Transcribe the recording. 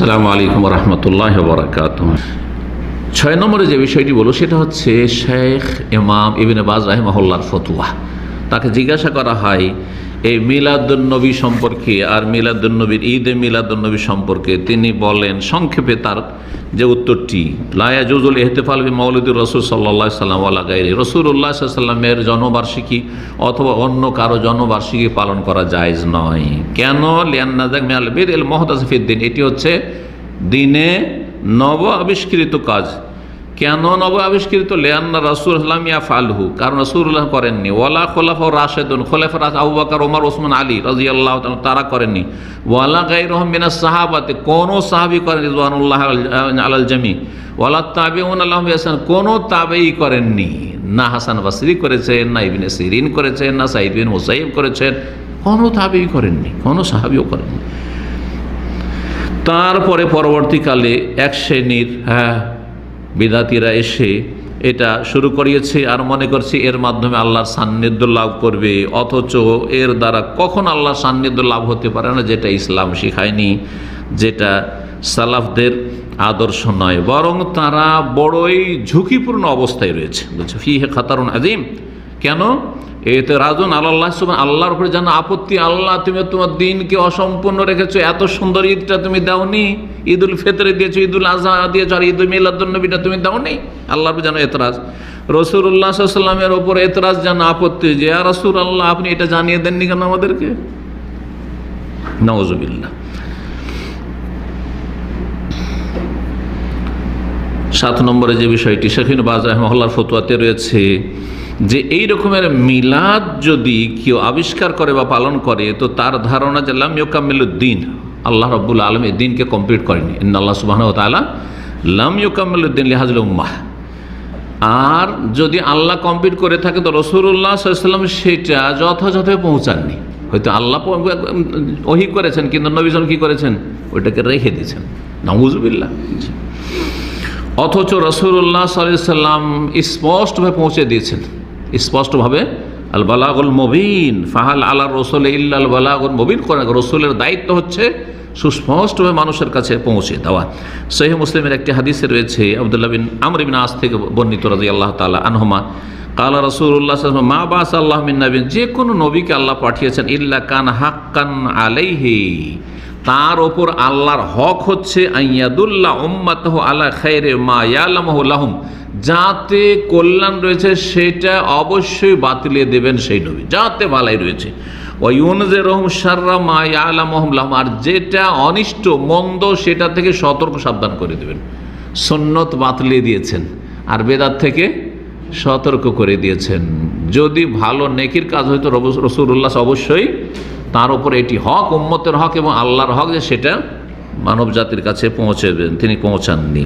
সালামু আলাইকুম রহমতুল্লাহ বরাকাত ছয় নম্বরে যে বিষয়টি বলো সেটা হচ্ছে শেখ ইমাম ইবিন বাজ রাহেমহল্লার ফতুয়া। তাকে জিজ্ঞাসা করা হয় এই মিলাদুন্নবী সম্পর্কে আর মিলাদুন্নবীর ঈদে মিলাদুন্নবী সম্পর্কে তিনি বলেন, সংক্ষেপে তার যে উত্তরটি লায়া জুজুল এহতেফাল বি মৌলুদুর রসুল সাল্লা সাল্লাম আল্লাহ গাইরে রসুল্লাহ সাল্লামের জন্মবার্ষিকী অথবা অন্য কারও জন্মবার্ষিকী পালন করা জায়েজ নয়। কেন? লিয়ান্নাজাক মিয়াল বেদ এল মহদাসফিদ্দিন এটি হচ্ছে দিনে নব আবিষ্কৃত কাজ। কেন নব আবিষ্কৃত লেয়ান্না রাসুল ইসলাম ইয়া ফালহু কারণ রসুল্লাহ করেননি। ওয়ালা খোলাফ রাশেদুন, খোলাফ রাস আবু বাকর, ওমর, ওসমান, আলী রাজি আল্লাহ তারা করেননি। ওয়ালা গাই রহমিনা সাহাবাতে, কোনো সাহাবি করেন রিজওয়ানুল্লাহ আলাল জামি। ওয়ালা তাবে আল্লাহ হাসান কোনো তাবেই করেননি। না হাসান বাসরি করেছেন, না ইবিনে সিরিন করেছেন, না সাইদ বিন মুসাইব করেছেন, কোনো তাবেই করেননি, কোনো সাহাবিও করেননি। তারপরে পরবর্তীকালে এক শ্রেণির হ্যাঁ বিদাতিরা এসে এটা শুরু করিয়েছে আর মনে করছে এর মাধ্যমে আল্লাহর সান্নিধ্য লাভ করবে, অথচ এর দ্বারা কখন আল্লাহর সান্নিধ্য লাভ হতে পারে না যেটা ইসলাম শিখায়নি, যেটা সালাফদের আদর্শ নয়। বরং তারা বড়ই ঝুঁকিপূর্ণ অবস্থায় রয়েছে। বলছে ফি হে খাতারুন আজিম কেন? এতে রাজন আল্লাহ আল্লাহর উপরে যেন আপত্তি, আল্লাহ তুমি তোমার দিনকে অসম্পূর্ণ রেখেছো, এত সুন্দর ঈদটা তুমি দাওনি। ঈদুল ফেতরে দিয়েছ, ঈদুল আজহা দিয়েছ, আর ঈদুল মিলাদুলনবীটা তুমি দাওনি? আল্লাহর উপরে যেন এতরাজ রসুল্লাহ সাল্লামের ওপর এতরাজ যেন আপত্তি যে আর রসুল আল্লাহ আপনি এটা জানিয়ে দেননি কেন আমাদেরকে? নওয়াজবিল্লা সাত নম্বরে যে বিষয়টি সেখানে বাজার মহল্লার ফতুয়াতে রয়েছে যে, এই রকমের মিলাদ যদি কেউ আবিষ্কার করে বা পালন করে, তো তার ধারণা যে, লাম ইউকামিলুদ্দিন আল্লাহ রব্বুল আলম এই দিনকে কমপ্লিট করেনি। আল্লাহ সুবাহ তালা লাম ইউকামিলুদ্দিন লিহাজুল উম্মাহ। আর যদি আল্লাহ কমপ্লিট করে থাকে তো রসুল্লাহ সাল্লাম সেটা যথাযথ পৌঁছাননি। হয়তো আল্লাহ ওহি করেছেন, কিন্তু নবীজন কি করেছেন? ওইটাকে রেখে দিয়েছেন। নবুজবিল্লা অথচ রসুল্লাহ সাল্লাম স্পষ্টভাবে পৌঁছে দিয়েছেন। স্পষ্টভাবে আল বালাগুল মবিন, ফাহাল আল্লাহ রসুল ইল্লাল বালাগুল মবিন। করেন রসুলের দায়িত্ব হচ্ছে সুস্পষ্টভাবে মানুষের কাছে পৌঁছে দেওয়া। সহি মুসলিমের একটি হাদিসে রয়েছে, আবদুল্লাহ বিন আমর বিন আজ থেকে বর্ণিত রাজি আল্লাহ তালা আনহমা, কালা রসুল্লাহ মা বাস আল্লাহ মিন নবীন যে কোনো নবীকে আল্লাহ পাঠিয়েছেন, ইল্লা কান হাক্কান আলাইহি তার ওপর আল্লাহর হক হচ্ছে আইয়াদুল্লাহ মা যাতে কল্যাণ রয়েছে, সেটা অবশ্যই বাতিলে দেবেন সেই নবী। যাতে ভালাই রয়েছে। রহম সার্রা মা ইয়ালামহমলাহম আর যেটা অনিষ্ট, মন্দ, সেটা থেকে সতর্ক সাবধান করে দেবেন। সন্ন্যত বাতলে দিয়েছেন। আর বেদাত থেকে সতর্ক করে দিয়েছেন। যদি ভালো নেকির কাজ হয়তো রসুল্লাহ অবশ্যই তার উপরে এটি হক, উম্মতের হক এবং আল্লাহর হক যে সেটা মানব জাতির কাছে পৌঁছেবেন তিনি পৌঁছাননি।